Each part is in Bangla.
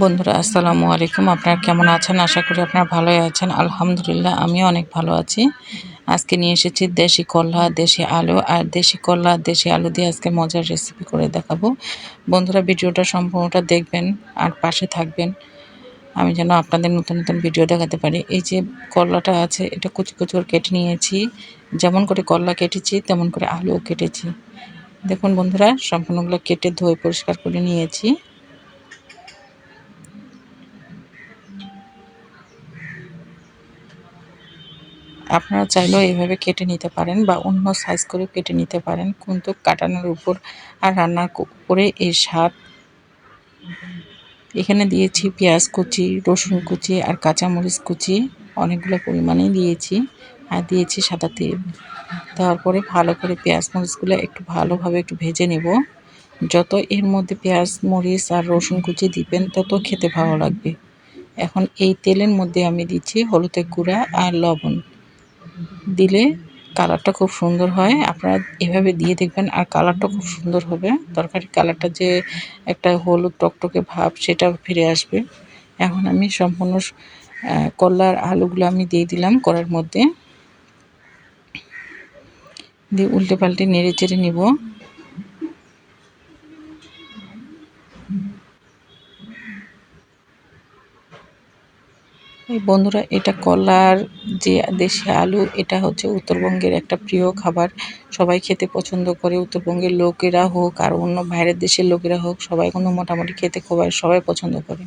বন্ধুরা, আসসালামু আলাইকুম। আপনারা কেমন আছেন? আশা করি আপনারা ভালোই আছেন। আলহামদুলিল্লাহ, আমিও অনেক ভালো আছি। আজকে নিয়ে এসেছি দেশি কলা, দেশি আলু। আর দেশি কলা, দেশি আলু দিয়ে আজকে মজার রেসিপি করে দেখাবো। বন্ধুরা, ভিডিওটা সম্পূর্ণটা দেখবেন আর পাশে থাকবেন। আমি যেন আপনাদের নতুন নতুন ভিডিও দেখাতে পারি। এই যে কলাটা আছে, এটা কুচি কুচি করে কেটে নিয়েছি। যেমন করে কলা কেটেছি, তেমন করে আলুও কেটেছি। দেখুন বন্ধুরা, সম্পূর্ণগুলো কেটে ধুয়ে পরিষ্কার করে নিয়েছি। আপনারা চাইলেও এইভাবে কেটে নিতে পারেন বা অন্য সাইজ করে কেটে নিতে পারেন। কিন্তু কাটানোর উপর আর রান্নার উপরে এই স্বাদ এখানে দিয়েছি পেঁয়াজ কুচি, রসুন কুচি আর কাঁচামরিচ কুচি। অনেকগুলো পরিমাণেই দিয়েছি আর দিয়েছি সাদা তেল। দেওয়ার পরে ভালো করে পেঁয়াজ মরিচগুলো একটু ভালোভাবে একটু ভেজে নেব। যত এর মধ্যে পেঁয়াজ, মরিচ আর রসুন কুচি দিবেন, তত খেতে ভালো লাগবে। এখন এই তেলের মধ্যে আমি দিচ্ছি হলুদের গুঁড়া আর লবণ। দিলে কালারটা খুব সুন্দর হয়। আপনারা এভাবে দিয়ে দেখবেন আর কালারটা খুব সুন্দর হবে। তরকারি কালারটা যে একটা হলুদ টকটকে ভাব সেটা ফিরে আসবে। এখন আমি সম্পূর্ণ কলার আলুগুলো আমি দিয়ে দিলাম কড়ার মধ্যে। দিয়ে উল্টে পাল্টে নেড়ে চেড়ে নেব। বন্ধুরা, এটা কলার যে দেশি আলু, এটা হচ্ছে উত্তরবঙ্গের একটা প্রিয় খাবার। সবাই খেতে পছন্দ করে, উত্তরবঙ্গের লোকেরা হোক আর অন্য বাইরের দেশের লোকেরা হোক, সবাই কিন্তু মোটামুটি খেতে খুব সবাই পছন্দ করে।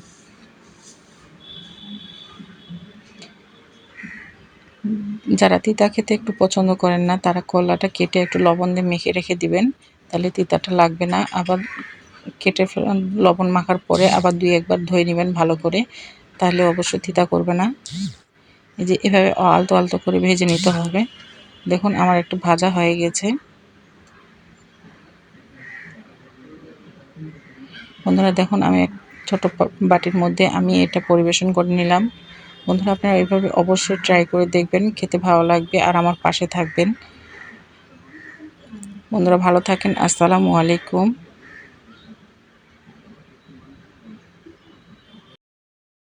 যারা তিতা খেতে একটু পছন্দ করেন না, তারা কলাটা কেটে একটু লবণ দিয়ে মেখে রেখে দিবেন। তাহলে তিতাটা লাগবে না। আবার কেটে লবণ মাখার পরে আবার দুই একবার ধুয়ে নেবেন ভালো করে। তাহলে অবশ্যই তিতা করবে না। এই যে এভাবে আলতো আলতো করে ভেজে নিতে হবে। দেখুন, আমার একটু ভাজা হয়ে গেছে। বন্ধুরা, দেখুন, আমি এক ছোটো বাটির মধ্যে আমি এটা পরিবেশন করে নিলাম। বন্ধুরা, আপনারা এইভাবে অবশ্যই ট্রাই করে দেখবেন, খেতে ভালো লাগবে আর আমার পাশে থাকবেন। বন্ধুরা, ভালো থাকেন। আসসালামু আলাইকুম।